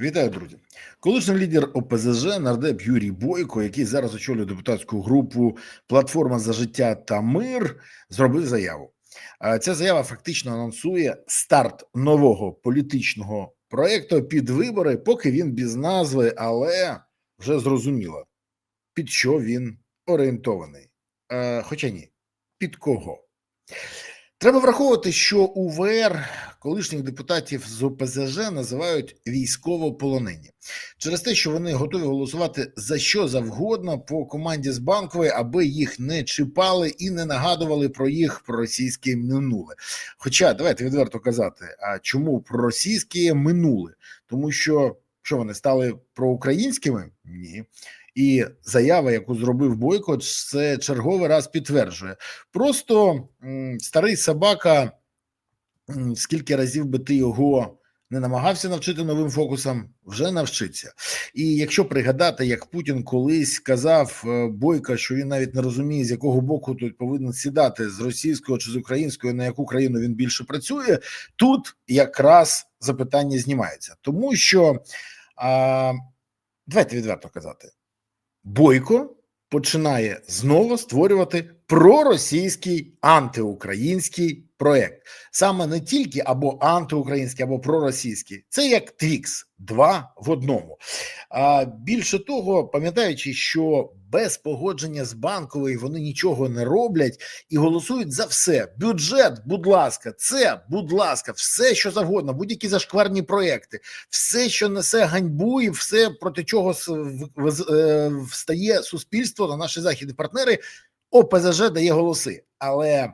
Вітаю, друзі. Колишній лідер ОПЗЖ нардеп Юрій Бойко, який зараз очолює депутатську групу Платформа за життя та мир, зробив заяву. Ця заява фактично анонсує старт нового політичного проекту під вибори, поки він без назви, але вже зрозуміло, під що він орієнтований. Хоча ні, під кого. Треба враховувати, що УВР колишніх депутатів з ОПЗЖ називають військовополонені через те, що вони готові голосувати за що завгодно по команді з банкової, аби їх не чіпали і не нагадували про їх проросійське минуле. Хоча давайте відверто казати, а чому проросійське минуле? Тому що що вони стали проукраїнськими? Ні. І заява, яку зробив Бойко, це черговий раз підтверджує. Просто старий собака, скільки разів би ти його не намагався навчити новим фокусам, вже навчиться. І якщо пригадати, як Путін колись казав е, Бойка, що він навіть не розуміє, з якого боку тут повинен сідати з російського чи з української, на яку країну він більше працює, тут якраз запитання знімається, тому що а, давайте відверто казати. Бойко починає знову створювати проросійський антиукраїнський проект. Саме не тільки або антиукраїнський, або проросійський. Це як Твікс, два в одному. А більше того, пам'ятаючи, що без погодження з банковою вони нічого не роблять і голосують за все. Бюджет, будь ласка, це, будь ласка, все, що завгодно, будь-які зашкварні проекти, все, що несе ганьбу, і все проти чого е, встає суспільство на наші західні партнери. ОПЗЖ дає голоси, але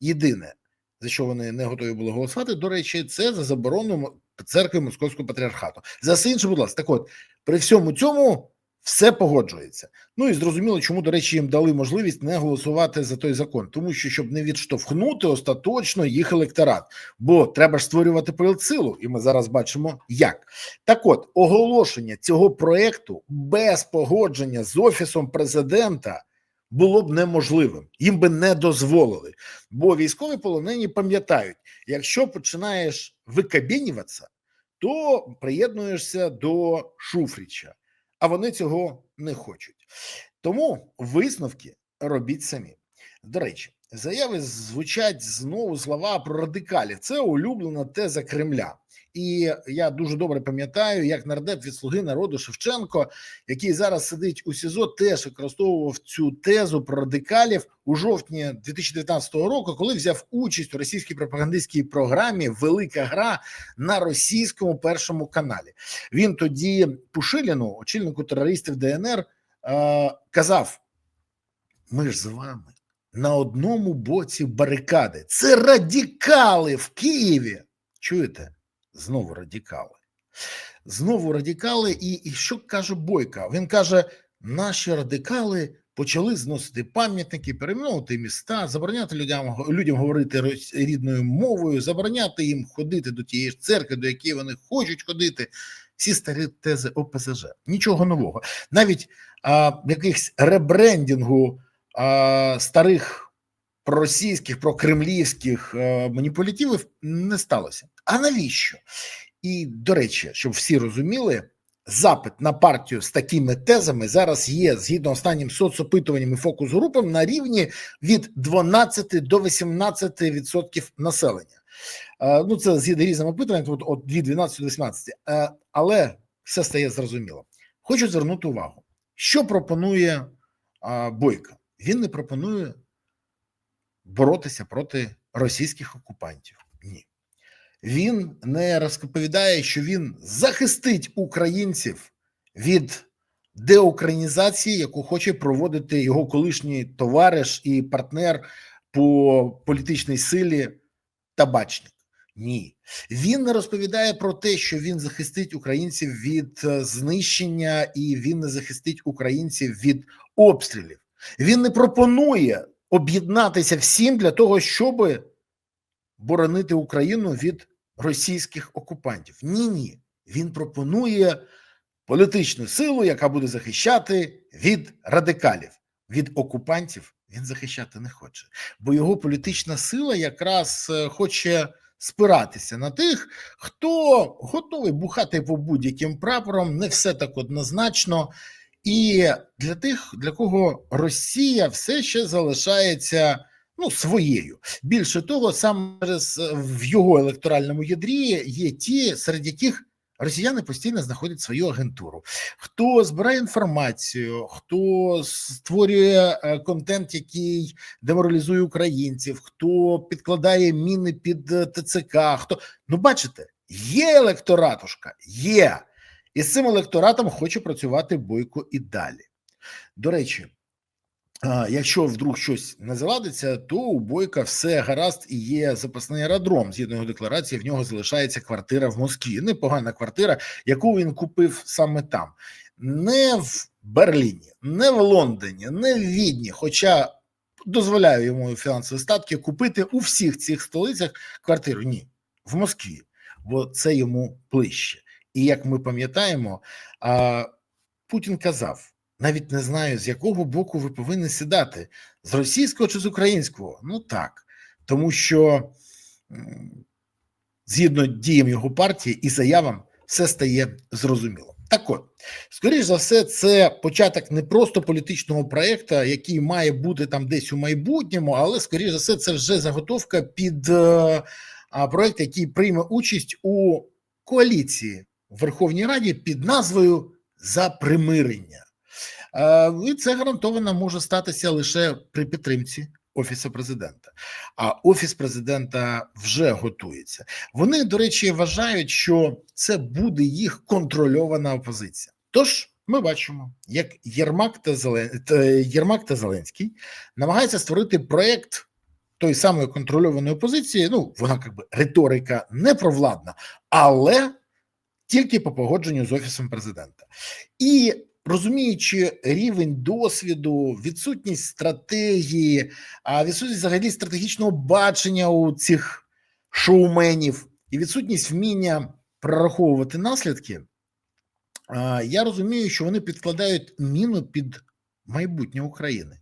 єдине, за що вони не готові були голосувати, до речі, це за заборону церкви Московського патріархату. За все інше, будь ласка, так от при всьому цьому все погоджується. Ну і зрозуміло, чому, до речі, їм дали можливість не голосувати за той закон, тому що щоб не відштовхнути остаточно їх електорат, бо треба ж створювати силу, і ми зараз бачимо як. Так, от оголошення цього проекту без погодження з офісом президента було б неможливим, їм би не дозволили. Бо військові полонені пам'ятають, якщо починаєш викабінюватися, то приєднуєшся до Шуфріча, а вони цього не хочуть. Тому висновки робіть самі. До речі, заяви звучать знову слова про радикалів. Це улюблена теза Кремля. І я дуже добре пам'ятаю, як нардеп від слуги народу Шевченко, який зараз сидить у СІЗО, теж використовував цю тезу про радикалів у жовтні 2019 року, коли взяв участь у російській пропагандистській програмі Велика гра на російському першому каналі. Він тоді Пушиліну, очільнику терористів ДНР, е, казав: ми ж з вами на одному боці барикади. Це радикали в Києві. Чуєте? Знову радикали. Знову радикали, і, і що каже Бойка? Він каже: наші радикали почали зносити пам'ятники, перейменовувати міста, забороняти людям людям говорити рідною мовою, забороняти їм ходити до тієї ж церкви, до якої вони хочуть ходити. Всі старі тези ОПЗЖ. Нічого нового. Навіть а, якихось ребрендінгу а, старих проросійських, прокремлівських а, маніпулятивів не сталося. А навіщо? І до речі, щоб всі розуміли, запит на партію з такими тезами зараз є згідно останнім соцопитуванням і фокус-групам на рівні від 12 до 18 відсотків населення. Е, Ну, це згідно різним опитуванням, от, від 12 до 18. Е, Але все стає зрозуміло. Хочу звернути увагу, що пропонує а, Бойко. Він не пропонує боротися проти російських окупантів. Ні. Він не розповідає, що він захистить українців від деукраїнізації, яку хоче проводити його колишній товариш і партнер по політичній силі табачник. Ні, він не розповідає про те, що він захистить українців від е, знищення, і він не захистить українців від обстрілів. Він не пропонує об'єднатися всім для того, щоб боронити Україну від російських окупантів. Ні, ні. Він пропонує політичну силу, яка буде захищати від радикалів, від окупантів. Він захищати не хоче, бо його політична сила якраз е, хоче спиратися на тих, хто готовий бухати по будь-яким прапорам, не все так однозначно. І для тих, для кого Росія все ще залишається ну своєю. Більше того, саме в його електоральному ядрі є ті, серед яких росіяни постійно знаходять свою агентуру. Хто збирає інформацію, хто створює е, контент, який деморалізує українців, хто підкладає міни під е, ТЦК, хто ну бачите, є електоратушка, є. І з цим електоратом хоче працювати Бойко і далі. До речі, якщо вдруг щось не заладиться, то у Бойка все гаразд і є запасний аеродром. Згідно його декларації, в нього залишається квартира в Москві. Непогана квартира, яку він купив саме там, не в Берліні, не в Лондоні, не в Відні. Хоча дозволяю йому фінансові статки купити у всіх цих столицях квартиру. Ні, в Москві, бо це йому ближче. І як ми пам'ятаємо, Путін казав. Навіть не знаю, з якого боку ви повинні сідати: з російського чи з українського. Ну так, тому що згідно діям його партії і заявам, все стає зрозуміло. Так от, скоріш за все, це початок не просто політичного проєкту, який має бути там десь у майбутньому, але скоріш за все, це вже заготовка під е, проєкт, який прийме участь у коаліції в Верховній Раді під назвою За примирення. І це гарантовано може статися лише при підтримці офісу президента. А офіс президента вже готується. Вони, до речі, вважають, що це буде їх контрольована опозиція. Тож. Ми бачимо, як Єрмак та Зелен... Єрмак та Зеленський намагаються створити проєкт тої самої контрольованої опозиції. Ну, вона якби риторика не провладна, але тільки по погодженню з офісом президента. І розуміючи рівень досвіду, відсутність стратегії, а відсутність взагалі стратегічного бачення у цих шоуменів і відсутність вміння прораховувати наслідки, я розумію, що вони підкладають міну під майбутнє України,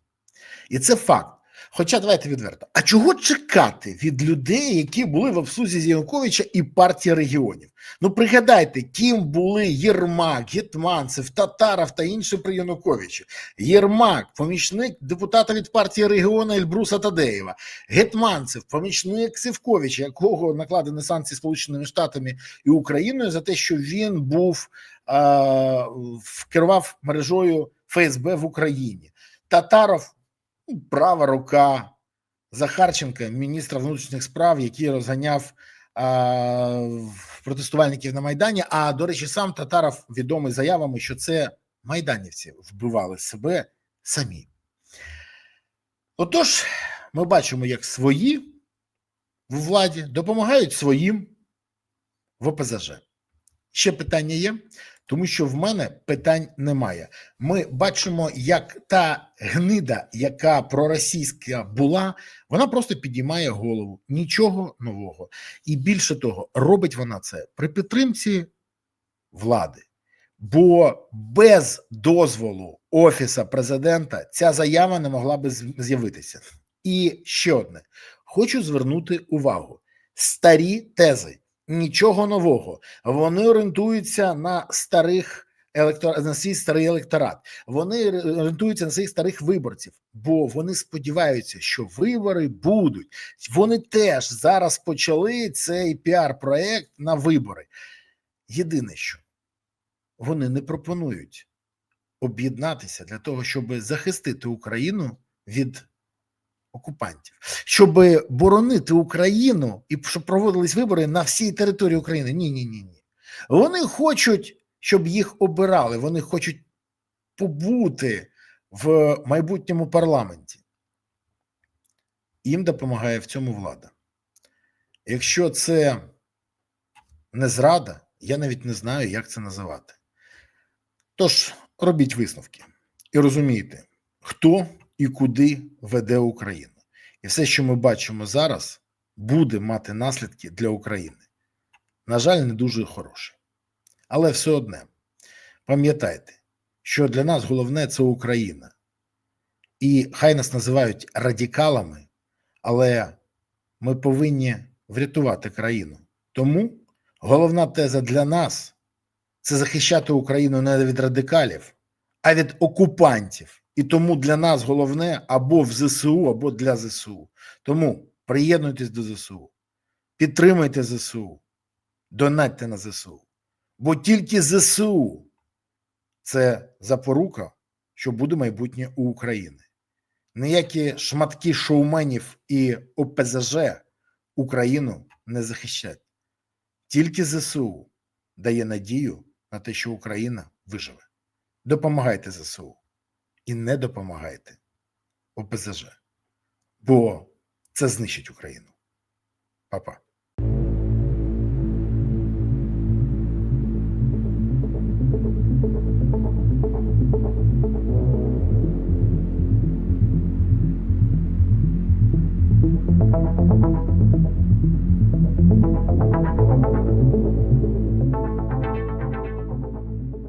і це факт. Хоча давайте відверто, а чого чекати від людей, які були в обслузі Януковича і партії регіонів? Ну пригадайте, ким були Єрмак, Гетманцев, Татаров та інші при Януковичі. Єрмак, помічник депутата від партії регіону Ельбруса Тадеєва, Гетманцев, помічник Сивковича, якого накладені санкції Сполученими Штатами і Україною за те, що він був е, керував мережою ФСБ в Україні. Татаров права рука Захарченка, міністра внутрішніх справ, який розганяв а, протестувальників на Майдані. А до речі, сам Татаров відомий заявами, що це майданівці вбивали себе самі. Отож, ми бачимо, як свої в владі допомагають своїм в ОПЗЖ. Ще питання є тому що в мене питань немає. Ми бачимо, як та гнида, яка проросійська була, вона просто підіймає голову. Нічого нового. І більше того, робить вона це при підтримці влади. Бо без дозволу офіса президента ця заява не могла би з'явитися. І ще одне: хочу звернути увагу: старі тези нічого нового. Вони орієнтуються на старих електор... на свій старий електорат. Вони орієнтуються на своїх старих виборців, бо вони сподіваються, що вибори будуть. Вони теж зараз почали цей піар-проект на вибори. Єдине, що вони не пропонують об'єднатися для того, щоб захистити Україну від окупантів, щоб боронити Україну і щоб проводились вибори на всій території України. Ні, ні, ні, ні. Вони хочуть, щоб їх обирали. Вони хочуть побути в майбутньому парламенті. Їм допомагає в цьому влада. Якщо це не зрада, я навіть не знаю, як це називати. Тож робіть висновки і розумійте, хто і куди веде Україну. І все, що ми бачимо зараз, буде мати наслідки для України. На жаль, не дуже хороше. Але все одне, пам'ятайте, що для нас головне це Україна. І хай нас називають радикалами, але ми повинні врятувати країну. Тому головна теза для нас це захищати Україну не від радикалів, а від окупантів. І тому для нас головне або в ЗСУ, або для ЗСУ. Тому приєднуйтесь до ЗСУ, підтримуйте ЗСУ, донатьте на ЗСУ. Бо тільки ЗСУ це запорука, що буде майбутнє у України. Ніякі шматки шоуменів і ОПЗЖ Україну не захищать. Тільки ЗСУ дає надію на те, що Україна виживе. Допомагайте ЗСУ і не допомагайте ОПЗЖ, бо це знищить Україну. Па-па.